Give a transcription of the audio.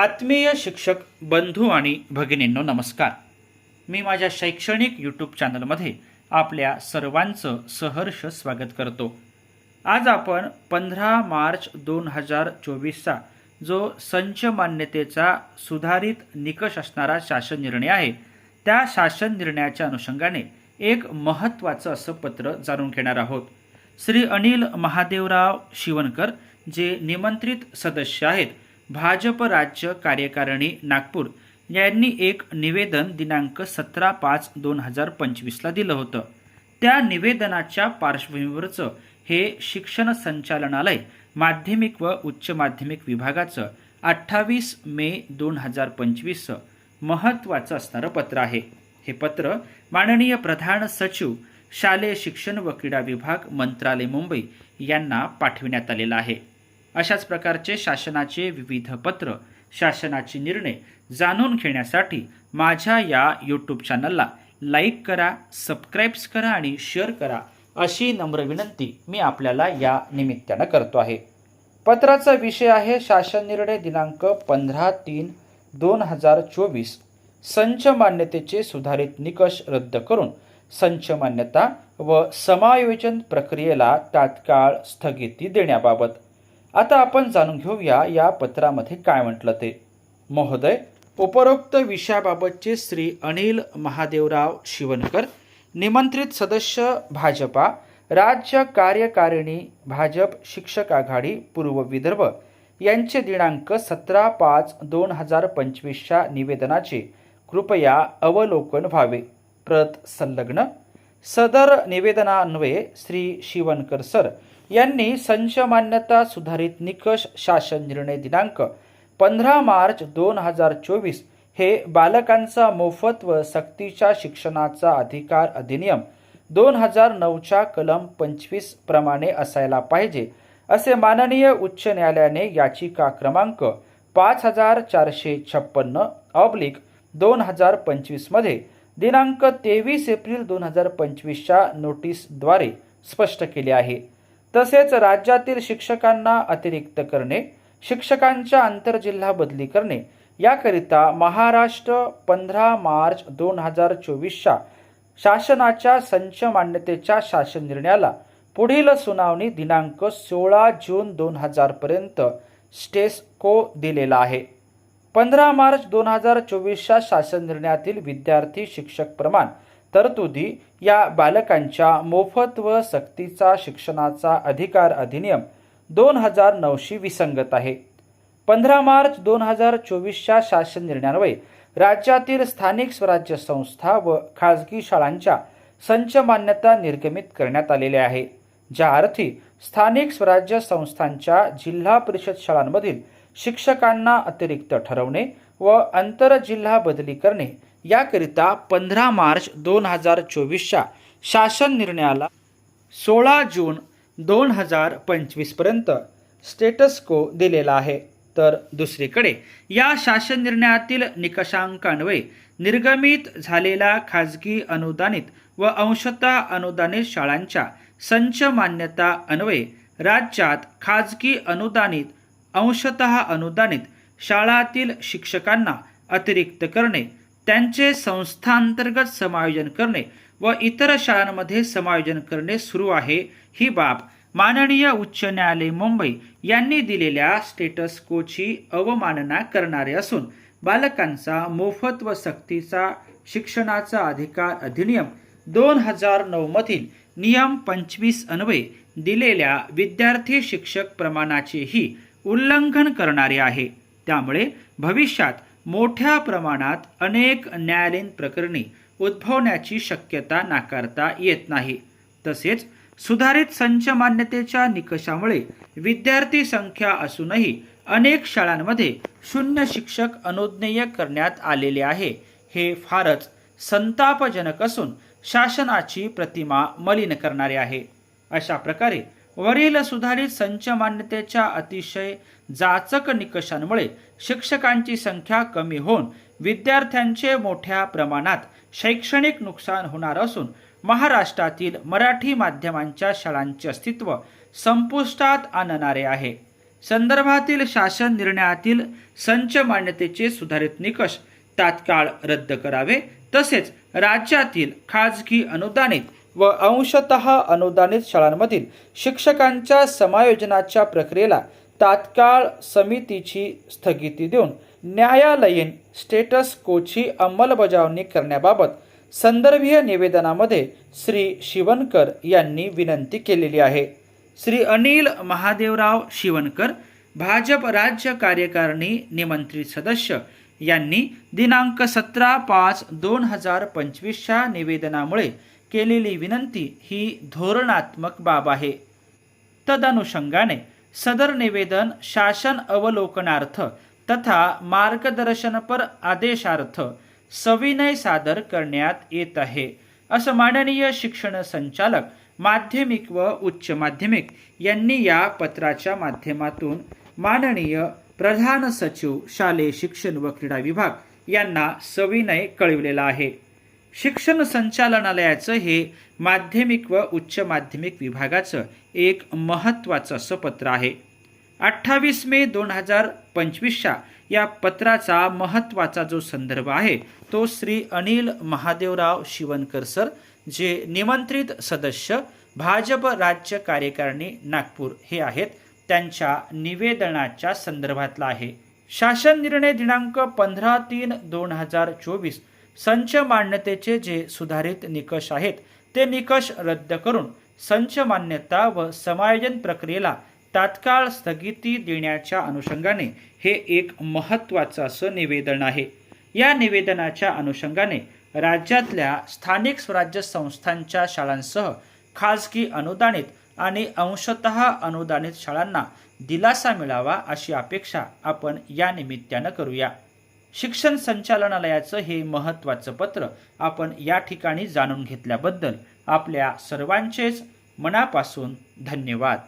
आत्मीय शिक्षक बंधू आणि भगिनींनो नमस्कार. मी माझ्या शैक्षणिक यूट्यूब चॅनलमध्ये आपल्या सर्वांचं सहर्ष स्वागत करतो. आज आपण पंधरा मार्च दोन हजार चोवीसचा जो संच मान्यतेचा सुधारित निकष असणारा शासन निर्णय आहे त्या शासन निर्णयाच्या अनुषंगाने एक महत्त्वाचं असं पत्र जाणून घेणार आहोत. श्री अनिल महादेवराव शिवणकर जे निमंत्रित सदस्य आहेत भाजप राज्य कार्यकारिणी नागपूर यांनी एक निवेदन दिनांक सतरा पाच दोन हजार पंचवीसला दिलं होतं. त्या निवेदनाच्या पार्श्वभूमीवरचं हे शिक्षण संचालनालय माध्यमिक व उच्च माध्यमिक विभागाचं अठ्ठावीस मे दोन हजार पंचवीसचं महत्त्वाचं असणारं पत्र आहे. हे पत्र माननीय प्रधान सचिव शालेय शिक्षण व क्रीडा विभाग मंत्रालय मुंबई यांना पाठविण्यात आलेलं आहे. अशाच प्रकारचे शासनाचे विविध पत्र शासनाचे निर्णय जाणून घेण्यासाठी माझ्या या यूट्यूब चॅनलला लाईक करा सबस्क्राईब्स करा आणि शेअर करा अशी नम्र विनंती मी आपल्याला या निमित्तानं करतो आहे. पत्राचा विषय आहे शासन निर्णय दिनांक पंधरा तीन दोन हजार चोवीस. संच मान्यतेचे सुधारित निकष रद्द करून संच मान्यता व समायोजन प्रक्रियेला तात्काळ स्थगिती देण्याबाबत आता आपण जाणून घेऊया या पत्रामध्ये काय म्हटलं ते. महोदय उपरोक्त विषयाबाबतचे श्री अनिल महादेवराव शिवनकर निमंत्रित सदस्य भाजपा राज्य कार्यकारिणी भाजप शिक्षक आघाडी पूर्व विदर्भ यांचे दिनांक सतरा पाच दोन हजार पंचवीसच्या निवेदनाचे कृपया अवलोकन व्हावे. प्रत संलग्न सदर निवेदनान्वये श्री शिवनकर सर यांनी संच मान्यता सुधारित निकष शासन निर्णय दिनांक पंधरा मार्च दोन हजार चोवीस हे बालकांचा मोफत व सक्तीच्या शिक्षणाचा अधिकार अधिनियम दोन हजार नऊच्या कलम पंचवीस प्रमाणे असायला पाहिजे असे माननीय उच्च न्यायालयाने याचिका क्रमांक पाच हजार चारशे छप्पन्न ऑब्लिक दोन हजार पंचवीसमध्ये दिनांक तेवीस एप्रिल दोन हजार पंचवीसच्या नोटीसद्वारे स्पष्ट केले आहे. तसेच राज्यातील शिक्षकांना अतिरिक्त करणे शिक्षकांच्या आंतरजिल्हा बदली करणे याकरिता महाराष्ट्र पंधरा मार्च दोन हजार चोवीसच्या शासनाच्या संच मान्यतेच्या शासन निर्णयाला पुढील सुनावणी दिनांक सोळा जून दोन हजारपर्यंत स्टेस्को दिलेला आहे. पंधरा मार्च दोन हजार चोवीसच्या शासन निर्णयातील विद्यार्थी शिक्षक प्रमाण तरतुदी या बालकांच्या मोफत व सक्तीचा शिक्षणाचा अधिकार अधिनियम दोन हजार नऊशी विसंगत आहे. पंधरा मार्च दोन हजार चोवीसच्या शासन निर्णयान्वये राज्यातील स्थानिक स्वराज्य संस्था व खाजगी शाळांच्या संच मान्यता निर्गमित करण्यात आलेल्या आहे. ज्या अर्थी स्थानिक स्वराज्य संस्थांच्या जिल्हा परिषद शाळांमधील शिक्षकांना अतिरिक्त ठरवणे व आंतरजिल्हा बदली करणे याकरिता पंधरा मार्च दोन हजार चोवीसच्या शासन निर्णयाला सोळा जून दोन हजार पंचवीसपर्यंत स्टेटस को दिलेला आहे. तर दुसरीकडे या शासन निर्णयातील निकषांकान्वये निर्गमित झालेल्या खाजगी अनुदानित व अंशतः अनुदानित शाळांच्या संच मान्यता अन्वये राज्यात खाजगी अनुदानित अंशतः अनुदानित शाळातील शिक्षकांना अतिरिक्त करणे त्यांचे संस्थांतर्गत समायोजन करणे व इतर शाळांमध्ये समायोजन करणे सुरू आहे ही बाब माननीय उच्च न्यायालय मुंबई यांनी दिलेल्या स्टेटस कोची अवमानना करणारे असून बालकांचा मोफत व सक्तीचा शिक्षणाचा अधिकार अधिनियम दोन हजार नऊमधील नियम पंचवीस अन्वये दिलेल्या विद्यार्थी शिक्षक प्रमाणाचेही उल्लंघन करणारे आहे. त्यामुळे भविष्यात मोठ्या प्रमाणात अनेक न्यायालयीन प्रकरणी उद्भवण्याची शक्यता नाकारता येत नाही. तसेच सुधारित संच मान्यतेच्या निकषामुळे विद्यार्थी संख्या असूनही अनेक शाळांमध्ये शून्य शिक्षक अनुज्ञेय करण्यात आलेले आहे. हे फारच संतापजनक असून शासनाची प्रतिमा मलिन करणारे आहे. अशा प्रकारे वरील सुधारित संच मान्यतेच्या अतिशय जाचक निकषांमुळे शिक्षकांची संख्या कमी होऊन विद्यार्थ्यांचे मोठ्या प्रमाणात शैक्षणिक नुकसान होणार असून महाराष्ट्रातील मराठी माध्यमांच्या शाळांचे अस्तित्व संपुष्टात आणणारे आहे. संदर्भातील शासन निर्णयातील संच मान्यतेचे सुधारित निकष तात्काळ रद्द करावे तसेच राज्यातील खाजगी अनुदानित व अंशतः अनुदानित शाळांमधील शिक्षकांच्या समायोजनाच्या प्रक्रियेला तात्काळ समितीची स्थगिती देऊन न्यायालयीन स्टेटस कोची अंमलबजावणी करण्याबाबत संदर्भीय निवेदनामध्ये श्री शिवनकर यांनी विनंती केलेली आहे. श्री अनिल महादेवराव शिवनकर भाजप राज्य कार्यकारिणी निमंत्रित सदस्य यांनी दिनांक सतरा पाच दोन हजार पंचवीसच्या निवेदनामुळे केलेली विनंती ही धोरणात्मक बाब आहे. तदनुषंगाने सदर निवेदन शासन अवलोकनार्थ तथा मार्गदर्शनपर आदेशार्थ सविनय सादर करण्यात येत आहे असं माननीय शिक्षण संचालक माध्यमिक व उच्च माध्यमिक यांनी या पत्राच्या माध्यमातून माननीय प्रधान सचिव शालेय शिक्षण व क्रीडा विभाग यांना सविनय कळविलेला आहे. शिक्षण संचालनालयाचं हे माध्यमिक व उच्च माध्यमिक विभागाचं एक महत्त्वाचं असं पत्र आहे. अठ्ठावीस मे दोन हजार पंचवीसच्या या पत्राचा महत्त्वाचा जो संदर्भ आहे तो श्री अनिल महादेवराव शिवनकर सर जे निमंत्रित सदस्य भाजप राज्य कार्यकारिणी नागपूर हे आहेत त्यांच्या निवेदनाच्या संदर्भातला आहे. शासन निर्णय दिनांक पंधरा तीन दोन हजार चोवीस संच मान्यतेचे जे सुधारित निकष आहेत ते निकष रद्द करून संच मान्यता व समायोजन प्रक्रियेला तात्काळ स्थगिती देण्याच्या अनुषंगाने हे एक महत्त्वाचं असं निवेदन आहे. या निवेदनाच्या अनुषंगाने राज्यातल्या स्थानिक स्वराज्य संस्थांच्या शाळांसह खाजगी अनुदानित आणि अंशतः अनुदानित शाळांना दिलासा मिळावा अशी अपेक्षा आपण या निमित्तानं करूया. शिक्षण संचालनालयाचं हे महत्त्वाचं पत्र आपण या ठिकाणी जाणून घेतल्याबद्दल आपल्या सर्वांचेच मनापासून धन्यवाद.